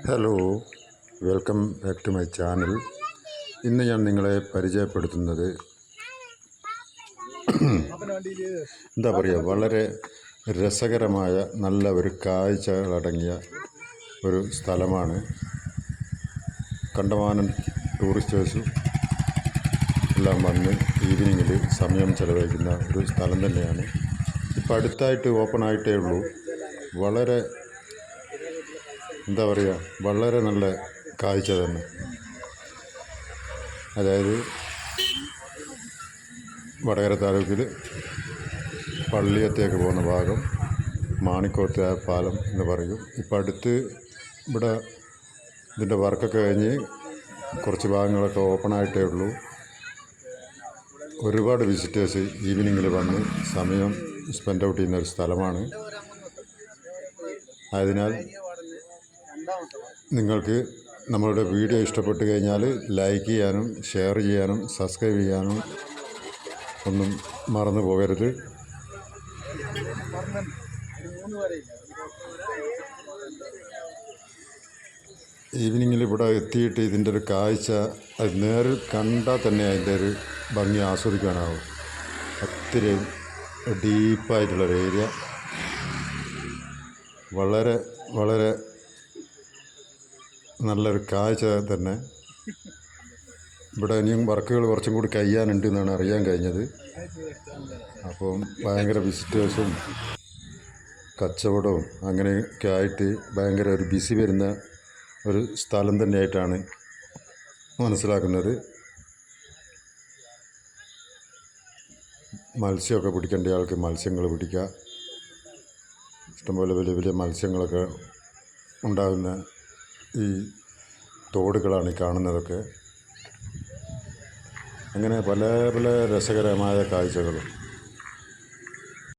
Hello welcome back to my channel ഇന്ന് ഞാൻ നിങ്ങളെ പരിചയപ്പെടുത്തുന്നത് എന്താ പറയുക വളരെ രസകരമായ നല്ല ഒരു കാഴ്ചകളടങ്ങിയ ഒരു സ്ഥലമാണ്. കണ്ടമാനം ടൂറിസ്റ്റേഴ്സും എല്ലാം വന്ന് ഈവനിങ്ങിൽ സമയം ചെലവഴിക്കുന്ന ഒരു സ്ഥലം തന്നെയാണ്. ഇപ്പോൾ അടുത്തായിട്ട് ഓപ്പൺ ആയിട്ടേ ഉള്ളൂ. വളരെ എന്താ പറയുക വളരെ നല്ല കാഴ്ച തന്നെ. അതായത് വടകര താലൂക്കിൽ പള്ളിയത്തേക്ക് പോകുന്ന ഭാഗം മാണിക്കോത്ത പാലം എന്ന് പറയും. ഇപ്പം അടുത്ത് ഇവിടെ ഇതിന്റെ വർക്കൊക്കെ കഴിഞ്ഞ് കുറച്ച് ഭാഗങ്ങളൊക്കെ ഓപ്പൺ ആയിട്ടേ ഉള്ളൂ. ഒരുപാട് വിസിറ്റേഴ്സ് ഈവനിങ്ങിൽ വന്ന് സമയം സ്പെൻഡ് ഔട്ട് ചെയ്യുന്ന ഒരു സ്ഥലമാണ്. ആയതിനാൽ നിങ്ങൾക്ക് നമ്മളുടെ വീഡിയോ ഇഷ്ടപ്പെട്ട് കഴിഞ്ഞാൽ ലൈക്ക് ചെയ്യാനും ഷെയർ ചെയ്യാനും സബ്സ്ക്രൈബ് ചെയ്യാനും ഒന്നും മറന്നു പോകരുത്. ഈവനിങ്ങിൽ ഇവിടെ എത്തിയിട്ട് ഇതിന്റെ ഒരു കാഴ്ച അത് നേരിൽ കണ്ടാൽ തന്നെ അതിന്റെ ഒരു ഭംഗി ആസ്വദിക്കാനാവും. ഒത്തിരി ഡീപ്പായിട്ടുള്ളൊരു ഏരിയ. വളരെ വളരെ നല്ലൊരു കാഴ്ച തന്നെ. ഇവിടെ ഇനിയും വർക്കുകൾ കുറച്ചും കൂടി കഴിയാനുണ്ട് എന്നാണ് അറിയാൻ കഴിഞ്ഞത്. അപ്പം ഭയങ്കര വിസിറ്റേഴ്സും കച്ചവടവും അങ്ങനെയൊക്കെ ആയിട്ട് ഭയങ്കര ഒരു ബിസി വരുന്ന ഒരു സ്ഥലം തന്നെയായിട്ടാണ് മനസ്സിലാക്കുന്നത്. മത്സ്യമൊക്കെ പിടിക്കേണ്ട ആൾക്ക് മത്സ്യങ്ങൾ പിടിക്കുക. ഇഷ്ടംപോലെ വലിയ വലിയ മത്സ്യങ്ങളൊക്കെ ഉണ്ടാകുന്ന ഈ തോടുകളാണ് ഈ കാണുന്നതൊക്കെ. അങ്ങനെ പല പല രസകരമായ കാഴ്ചകളും.